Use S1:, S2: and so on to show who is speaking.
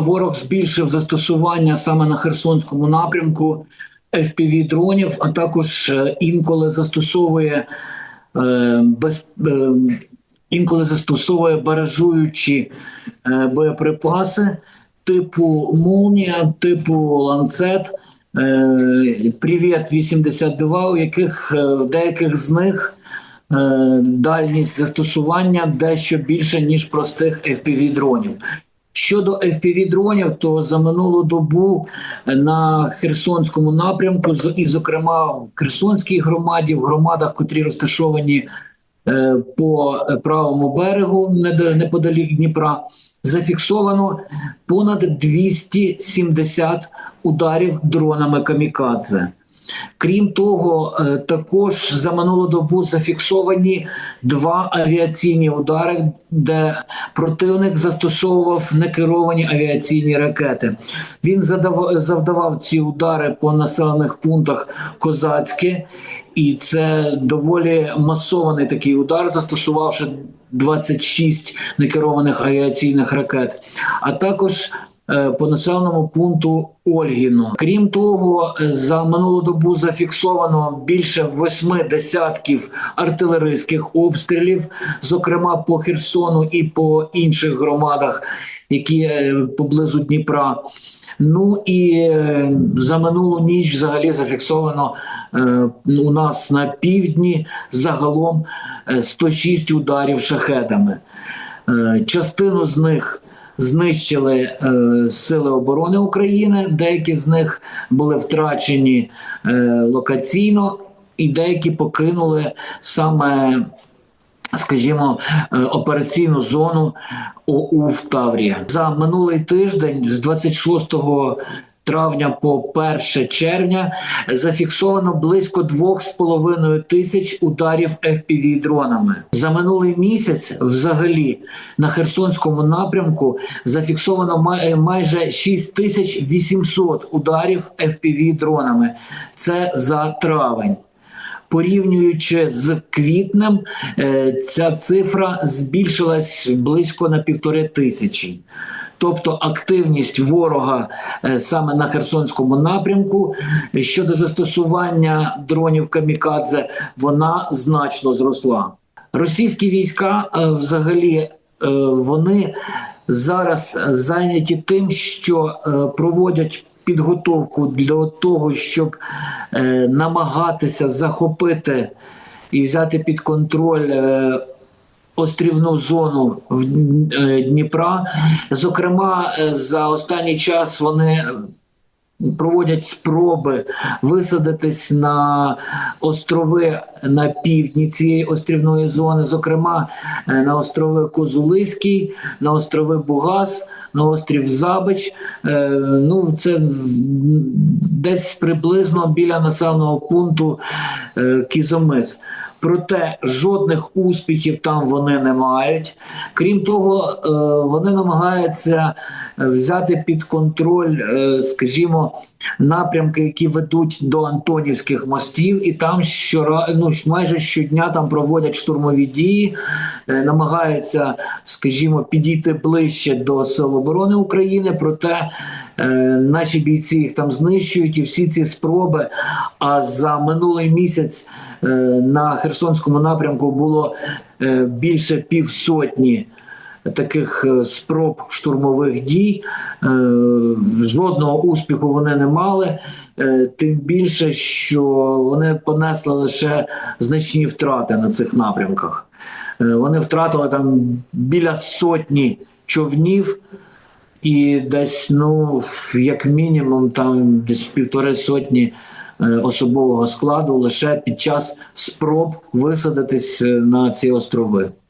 S1: Ворог збільшив застосування саме на Херсонському напрямку fpv дронів, а також е, інколи застосовує е, без е, інколи застосовує баражуючі е, боєприпаси типу Молнія, типу Ланцет. Е, Привіт 82, у яких е, в деяких з них дальність застосування дещо більше ніж простих fpv дронів. Щодо fpv дронів, то за минулу добу на Херсонському напрямку, і, зокрема, в Херсонській громаді, в громадах, котрі розташовані е, по правому берегу, неподалік Дніпра, зафіксовано понад 270 ударів дронами камікадзе. Крім того, е, також за минулу добу зафіксовані два авіаційні удари, де противник застосовував некеровані авіаційні ракети. Він завдавав ці удари по населених пунктах Козацьке, і це доволі масований такий удар, застосувавши 26 некерованих авіаційних ракет, а також по населеному пункту Ольгіно. Крім того, е, за минулу добу зафіксовано більше восьми десятків артилерійських обстрілів, зокрема по Херсону і по інших громадах, які е, поблизу Дніпра. Ну і е, за минулу ніч взагалі зафіксовано е, у нас на півдні загалом е, 106 ударів шахедами. Е, Частину з них знищили е, Сили оборони України, деякі з них були втрачені е, локаційно, і деякі покинули саме. Скажімо, е, операційну зону ОУ в Таврії за минулий тиждень з 26 травня по 1 червня зафіксовано близько 2,5 тисяч ударів fpv дронами. За минулий місяць, взагалі, на Херсонському напрямку зафіксовано май- майже 6800 ударів fpv дронами. Це за травень. Порівнюючи з квітнем, е, ця цифра збільшилась близько на півтори тисячі. Тобто активність ворога е, саме на Херсонському напрямку щодо застосування дронів камікадзе, вона значно зросла. Російські війська е, взагалі е, вони зараз зайняті тим, що проводять підготовку для того, щоб е, намагатися захопити і взяти під контроль. е, Острівну зону в е, Дніпра. Зокрема, е, за останній час вони проводять спроби висадитись на острови на півдні цієї острівної зони, зокрема е, на острови Козулиський, на острови Бугас, на острів Забич. Е, Ну, це десь приблизно біля населеного пункту е, Кізомис. Проте жодних успіхів там вони не мають. Крім того, е, вони намагаються взяти під контроль, скажімо, напрямки, які ведуть до Антонівських мостів, і там щора, ну, майже щодня там проводять штурмові дії, намагаються, скажімо, підійти ближче до Сил оборони України. Проте е, наші бійці їх там знищують, і всі ці спроби. А за минулий місяць е, на Херсонському напрямку було е, більше півсотні таких е, спроб штурмових дій. Е, Жодного успіху вони не мали, е, тим більше, що вони понесли лише значні втрати на цих напрямках. Вони втратили там біля сотні човнів. І десь, ну, як мінімум, там десь півтори сотні е, особового складу лише під час спроб висадитись е, на ці острови.